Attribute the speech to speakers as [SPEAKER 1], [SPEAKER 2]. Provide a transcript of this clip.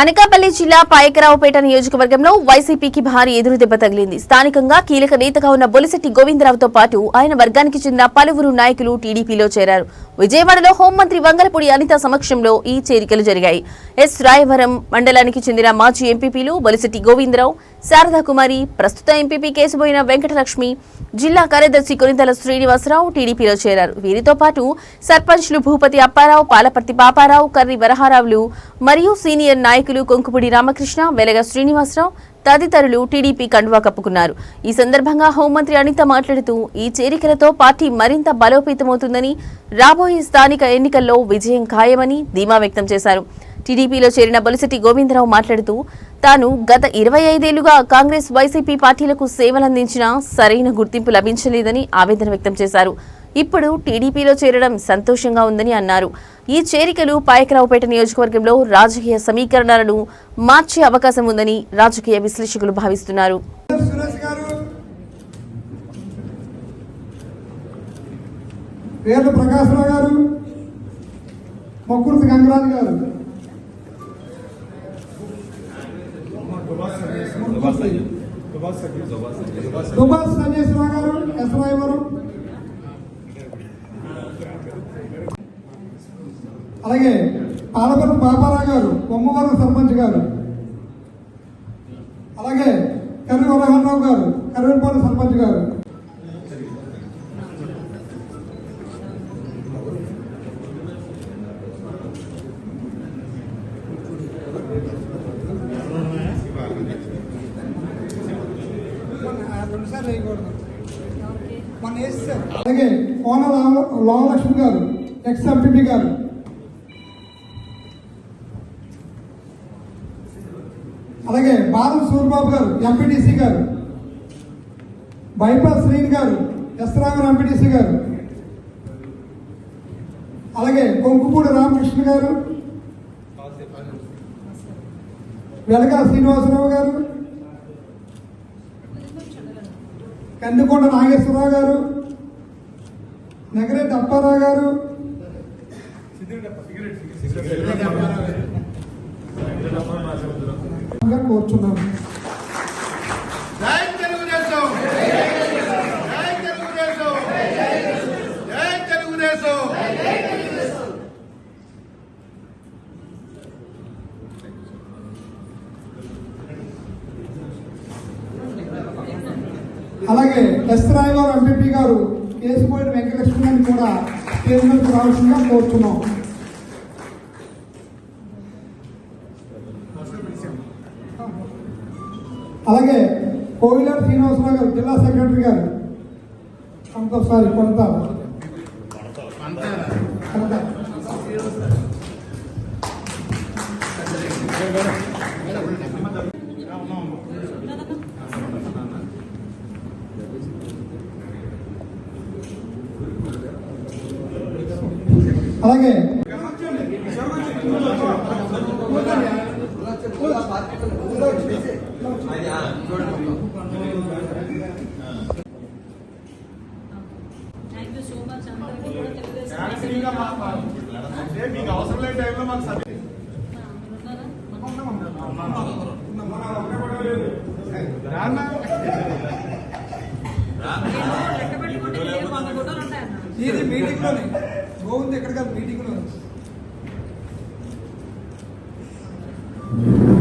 [SPEAKER 1] అనకాపల్లి జిల్లా పాయకరావుపేట నియోజకవర్గంలో వైసీపీకి భారీ ఎదురుదెబ్బ తగిలింది. స్థానికంగా కీలక నేతగా ఉన్న బొలిశెట్టి గోవిందరావుతో పాటు ఆయన వర్గానికి చెందిన పలువురు నాయకులు టీడీపీలో చేరారు. విజయవాడలో హోంమంత్రి వంగలపూడి అనిత సమక్షంలో ఈ చేరికలు జరిగాయి. ఎస్ రాయవరం మండలానికి చెందిన మాజీ ఎంపీపీలు బొలిశెట్టి గోవిందరావు శారదా కుమారి ప్రస్తుత ఎంపీపీ కేసుపోయిన వెంకటలక్ష్మి జిల్లా కార్యదర్శి కొనితల శ్రీనివాసరావు టీడీపీలో చేరారు. వీరితో పాటు సర్పంచ్లు భూపతి అప్పారావు పాలపర్తి పాపారావు కర్రి వరహారావులు మరియు సీనియర్ నాయకులు కొంకుపూడి రామకృష్ణ వెలగ శ్రీనివాసరావు తదితరులు టీడీపీ కండువా కప్పుకున్నారు. ఈ సందర్భంగా హోంమంత్రి అనిత మాట్లాడుతూ ఈ చేరికలతో పార్టీ మరింత బలోపేతమవుతుందని రాబోయే స్థానిక ఎన్నికల్లో విజయం ఖాయమని ధీమా వ్యక్తం చేశారు. టీడీపీలో చేరిన బొలిశెట్టి గోవిందరావు మాట్లాడుతూ తాను గత ఇరవై ఐదేళ్ళుగా కాంగ్రెస్ వైసీపీ పార్టీలకు సేవలందించినా సరైన గుర్తింపు లభించలేదని ఆవేదన వ్యక్తం చేశారు. ఇప్పుడు టీడీపీలో చేరడం సంతోషంగా ఉందని అన్నారు. ఈ చేరికలు పాయకరావుపేట నియోజకవర్గంలో రాజకీయ సమీకరణాలను మార్చే అవకాశం ఉందని రాజకీయ విశ్లేషకులు భావిస్తున్నారు.
[SPEAKER 2] గారు. పేర్లు ప్రకాశ్రావు గారు గారు దుబాస్ గారు అలాగే పాలపర్తి పాపారావు గారు బొమ్మవరం సర్పంచ్ గారు. అలాగే కర్రి వరహన్రావు గారు కర్రీపాడు సర్పంచ్ గారు. అలాగే కోన లోమలక్ష్మి గారు ఎక్స్ ఎంపీపీ గారు. అలాగే బాలం సూర్యబాబు గారు ఎంపీటీసీ గారు. బైపాస్ శ్రీని గారు ఎస్ రామన్ ఎంపీటీసీ గారు. అలాగే కొంకుపూడి రామకృష్ణ గారు. వెలగా శ్రీనివాసరావు గారు. కందికొండ నాగేశ్వరరావు గారు నగరెడ్డి అప్పారావు గారు. కోరుచున్నాను. అలాగే ఎస్ రాయవారు ఎంపీపీ గారు కేసుపోయిన వెంకటలక్ష్మి కూడా పేరు రావాల్సిందిగా కోరుతున్నాం అలాగే కోవిలార్ శ్రీనివాసరావు గారు జిల్లా సెక్రటరీ గారు కొంత సారీ కొంత.
[SPEAKER 3] అంటే మీకు అవసరం లేని టైంలో మాకు సభ
[SPEAKER 4] లెక్క
[SPEAKER 2] ఇది మీటింగ్లోనే. గోవింద్ ఎక్కడ కాదు మీటింగ్